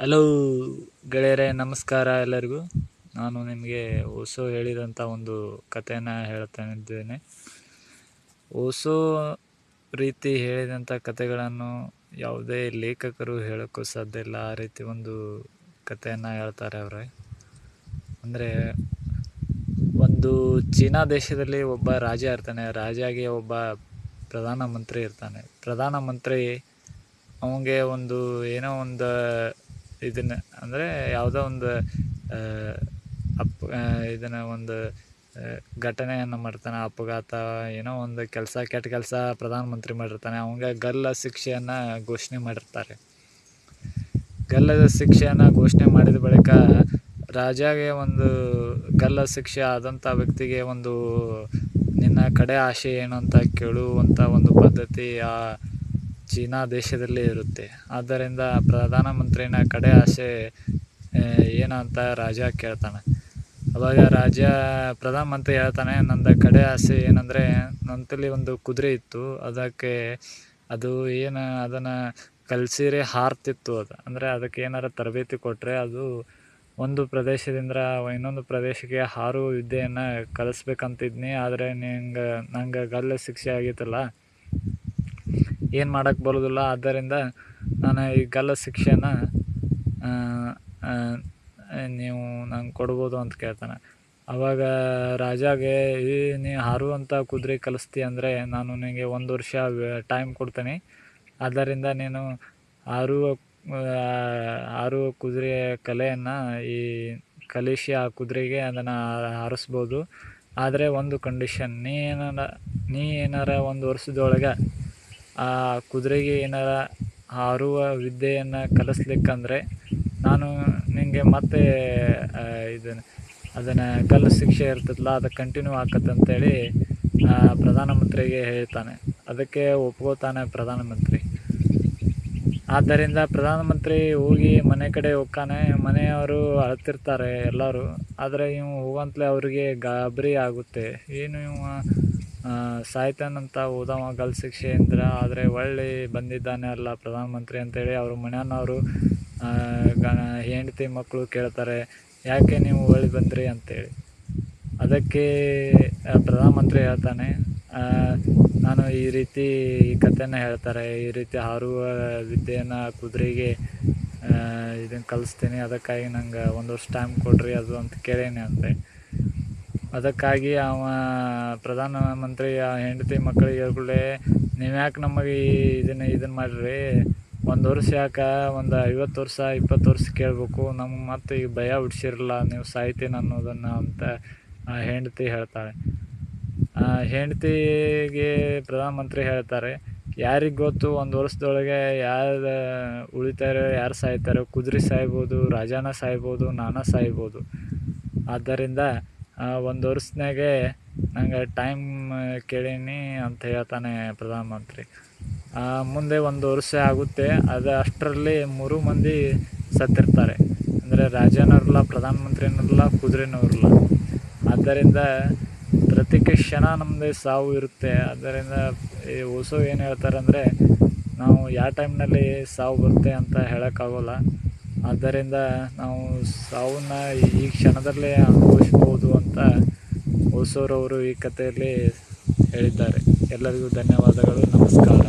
Hello ಗೆಳೆಯರೇ, ನಮಸ್ಕಾರ ಎಲ್ಲರಿಗೂ. ನಾನು ನಿಮಗೆ ಓಸೋ ಹೇಳಿದಂಥ ಒಂದು ಕಥೆಯನ್ನು ಹೇಳ್ತಾನಿದ್ದೇನೆ ಓಸೋ ರೀತಿ ಹೇಳಿದಂಥ ಕಥೆಗಳನ್ನು ಯಾವುದೇ ಲೇಖಕರು ಹೇಳೋಕ್ಕೂ ಸಾಧ್ಯ ಇಲ್ಲ. ಆ ರೀತಿ ಒಂದು ಕಥೆಯನ್ನು ಹೇಳ್ತಾರೆ ಅವರೇ. ಅಂದರೆ, ಒಂದು ಚೀನಾ ದೇಶದಲ್ಲಿ ಒಬ್ಬ ರಾಜ ಇರ್ತಾನೆ. ರಾಜಾಗೆ ಒಬ್ಬ ಪ್ರಧಾನಮಂತ್ರಿ ಇರ್ತಾನೆ. ಪ್ರಧಾನಮಂತ್ರಿ ಅವನಿಗೆ ಒಂದು ಏನೋ ಒಂದು ಇದನ್ನು ಅಂದರೆ ಯಾವುದೋ ಒಂದು ಅಪ್ ಇದನ್ನು ಒಂದು ಘಟನೆಯನ್ನು ಮಾಡ್ತಾನೆ, ಅಪಘಾತ, ಏನೋ ಒಂದು ಕೆಲಸ, ಕೆಟ್ಟ ಕೆಲಸ ಪ್ರಧಾನಮಂತ್ರಿ ಮಾಡಿರ್ತಾನೆ, ಅವಂಗೆ ಗಲ್ಲ ಶಿಕ್ಷೆಯನ್ನು ಘೋಷಣೆ ಮಾಡಿರ್ತಾರೆ. ಗಲ್ಲದ ಶಿಕ್ಷೆಯನ್ನು ಘೋಷಣೆ ಮಾಡಿದ ಬಳಿಕ ರಾಜಾಗೆ ಒಂದು ಗಲ್ಲ ಶಿಕ್ಷೆ ಆದಂಥ ವ್ಯಕ್ತಿಗೆ ಒಂದು, ನಿನ್ನ ಕಡೆ ಆಸೆ ಏನು ಅಂತ ಕೇಳುವಂಥ ಒಂದು ಪದ್ಧತಿ ಆ ಚೀನಾ ದೇಶದಲ್ಲಿ ಇರುತ್ತೆ. ಆದ್ದರಿಂದ ಪ್ರಧಾನಮಂತ್ರಿನ ಕಡೆ ಆಸೆ ಏನು ಅಂತ ರಾಜ ಕೇಳ್ತಾನೆ. ಅವಾಗ ರಾಜ ಪ್ರಧಾನಮಂತ್ರಿ ಹೇಳ್ತಾನೆ, ನಂದು ಕಡೆ ಆಸೆ ಏನಂದರೆ, ನಂತಲ್ಲಿ ಒಂದು ಕುದುರೆ ಇತ್ತು. ಅದಕ್ಕೆ ಅದು ಏನು, ಅದನ್ನು ಕಲಸಿರೆ ಹಾರ್ತಿತ್ತು ಅದು. ಅಂದರೆ ಅದಕ್ಕೆ ಏನಾರು ತರಬೇತಿ ಕೊಟ್ಟರೆ ಅದು ಒಂದು ಪ್ರದೇಶದಿಂದ ಇನ್ನೊಂದು ಪ್ರದೇಶಕ್ಕೆ ಹಾರುವ ವಿದ್ಯೆಯನ್ನು ಕಲಿಸ್ಬೇಕಂತಿದ್ನಿ. ಆದರೆ ನಿಂಗೆ, ನಂಗೆ ಗಲ್ಲು ಶಿಕ್ಷೆ ಆಗಿತ್ತಲ್ಲ. ಏನು ಮಾಡೋಕ್ಕೆ ಬರೋದಿಲ್ಲ. ಆದ್ದರಿಂದ ನಾನು ಈ ಗಲ್ಲ ಶಿಕ್ಷೆನ ನೀವು ನಂಗೆ ಕೊಡ್ಬೋದು ಅಂತ ಕೇಳ್ತಾನೆ. ಅವಾಗ ರಾಜಾಗೆ ಈ ನೀ ಹಾರುವಂಥ ಕುದುರೆ ಕಲಿಸ್ತಿ ಅಂದರೆ ನಾನು ನಿನಗೆ ಒಂದು ವರ್ಷ ಟೈಮ್ ಕೊಡ್ತೀನಿ. ಆದ್ದರಿಂದ ನೀನು ಹಾರುವ ಹಾರುವ ಕುದುರೆಯ ಕಲೆಯನ್ನು ಈ ಕಲಿಸಿ ಆ ಕುದುರೆಗೆ ಅದನ್ನು ಹಾರಿಸ್ಬೋದು. ಆದರೆ ಒಂದು ಕಂಡೀಷನ್ ನೀ ಏನಾರ ನೀ ಏನಾರ ಒಂದು ವರ್ಷದೊಳಗೆ ಆ ಕುದುರೆಗೆ ಏನಾರ ಹಾರುವ ವಿದ್ಯೆಯನ್ನು ಕಲಿಸ್ಲಿಕ್ಕಂದ್ರೆ ನಾನು ನಿನಗೆ ಮತ್ತೆ ಇದನ್ನು, ಅದನ್ನು ಕಲ್ಲು ಶಿಕ್ಷೆ ಇರ್ತದಲ್ಲ, ಅದು ಕಂಟಿನ್ಯೂ ಅಂತೇಳಿ ಪ್ರಧಾನಮಂತ್ರಿಗೆ ಹೇಳ್ತಾನೆ. ಅದಕ್ಕೆ ಒಪ್ಕೋತಾನೆ ಪ್ರಧಾನಮಂತ್ರಿ. ಆದ್ದರಿಂದ ಪ್ರಧಾನಮಂತ್ರಿ ಹೋಗಿ ಮನೆ ಕಡೆ ಹೋಗ್ತಾನೆ. ಮನೆಯವರು ಅಳ್ತಿರ್ತಾರೆ ಎಲ್ಲರೂ. ಆದರೆ ಇವು ಹೋಗಂತಲೇ ಅವರಿಗೆ ಗಾಬರಿ ಆಗುತ್ತೆ. ಏನು ಇವ ಸಾಯ್ತಾನಂತ ಗಲ್ ಗಲ್ಲು ಶಿಕ್ಷೆಯಿಂದ ಆದರೆ ಒಳ್ಳೆ ಬಂದಿದ್ದಾನೆ ಅಲ್ಲ ಪ್ರಧಾನಮಂತ್ರಿ ಅಂತೇಳಿ ಅವ್ರ ಮನೆಯವರು ಹೆಂಡತಿ ಮಕ್ಕಳು ಕೇಳ್ತಾರೆ, ಯಾಕೆ ನೀವು ಒಳ್ಳೆ ಬಂದ್ರಿ ಅಂತೇಳಿ. ಅದಕ್ಕೆ ಪ್ರಧಾನಮಂತ್ರಿ ಹೇಳ್ತಾನೆ ನಾನು ಈ ರೀತಿ ಈ ಕಥೆನ ಹೇಳ್ತಾರೆ, ಈ ರೀತಿ ಹಾರುವ ವಿದ್ಯೆಯನ್ನು ಕುದುರೆಗೆ ಇದನ್ನು ಕಲಿಸ್ತೀನಿ, ಅದಕ್ಕಾಗಿ ನಂಗೆ ಒಂದು ವರ್ಷ ಟೈಮ್ ಕೊಡ್ರಿ ಅದು ಅಂತ ಕೇಳೇನೆ ಅಂತೆ ಅದಕ್ಕಾಗಿ ಅವ ಪ್ರಧಾನಮಂತ್ರಿ ಆ ಹೆಂಡತಿ ಮಕ್ಕಳಿಗೆ ಹೇಳ್ಕೊಳ್ಳೆ ನೀವು ಯಾಕೆ ನಮಗೆ ಇದನ್ನು ಇದನ್ನು ಮಾಡಿರಿ? ಒಂದು ವರ್ಷ ಯಾಕೆ? ಒಂದು ಐವತ್ತು ವರ್ಷ, ಇಪ್ಪತ್ತು ವರ್ಷ ಕೇಳಬೇಕು. ನಮ್ಗೆ ಮತ್ತೆ ಈಗ ಭಯ ಹುಡ್ಸಿರಲ್ಲ ನೀವು ಸಾಯ್ತೀನಿ ಅನ್ನೋದನ್ನು ಅಂತ ಆ ಹೆಂಡತಿ ಹೇಳ್ತಾಳೆ. ಹೆಂಡತಿಗೆ ಪ್ರಧಾನಮಂತ್ರಿ ಹೇಳ್ತಾರೆ, ಯಾರಿಗೆ ಗೊತ್ತು? ಒಂದು ವರ್ಷದೊಳಗೆ ಯಾರು ಉಳಿತಾರೆ, ಯಾರು ಸಾಯ್ತಾರೆ, ಕುದುರೆ ಸಾಯ್ಬೋದು, ರಾಜಾನ ಸಾಯ್ಬೋದು, ನಾನ ಸಾಯ್ಬೋದು. ಆದ್ದರಿಂದ ಒಂದು ವರ್ಷನಾಗೆ ನಂಗೆ ಟೈಮ್ ಕೇಳೀನಿ ಅಂತ ಹೇಳ್ತಾನೆ ಪ್ರಧಾನಮಂತ್ರಿ. ಮುಂದೆ ಒಂದು ವರ್ಷ ಆಗುತ್ತೆ, ಅದು ಅಷ್ಟರಲ್ಲಿ ಮೂರು ಮಂದಿ ಸತ್ತಿರ್ತಾರೆ. ಅಂದರೆ ರಾಜನವ್ರಲ್ಲ, ಪ್ರಧಾನಮಂತ್ರಿನವ್ರಲ್ಲ, ಕುದುರೆನವ್ರಲ್ಲ. ಆದ್ದರಿಂದ ಪ್ರತಿ ಕ್ಷಣ ನಮ್ಮದೇ ಸಾವು ಇರುತ್ತೆ. ಆದ್ದರಿಂದ ಈ ಓಸೋ ಏನು ಹೇಳ್ತಾರೆ ಅಂದರೆ ನಾವು ಯಾವ ಟೈಮ್ನಲ್ಲಿ ಸಾವು ಬರುತ್ತೆ ಅಂತ ಹೇಳೋಕ್ಕಾಗೋಲ್ಲ. ಆದ್ದರಿಂದ ನಾವು ಸಾವನ್ನ ಈ ಕ್ಷಣದಲ್ಲೇ ಅನುಭವಿಸ್ಬೋದು ಅಂತ ಓಸೋರವರು ಈ ಕಥೆಯಲ್ಲಿ ಹೇಳಿದ್ದಾರೆ. ಎಲ್ಲರಿಗೂ ಧನ್ಯವಾದಗಳು. ನಮಸ್ಕಾರ.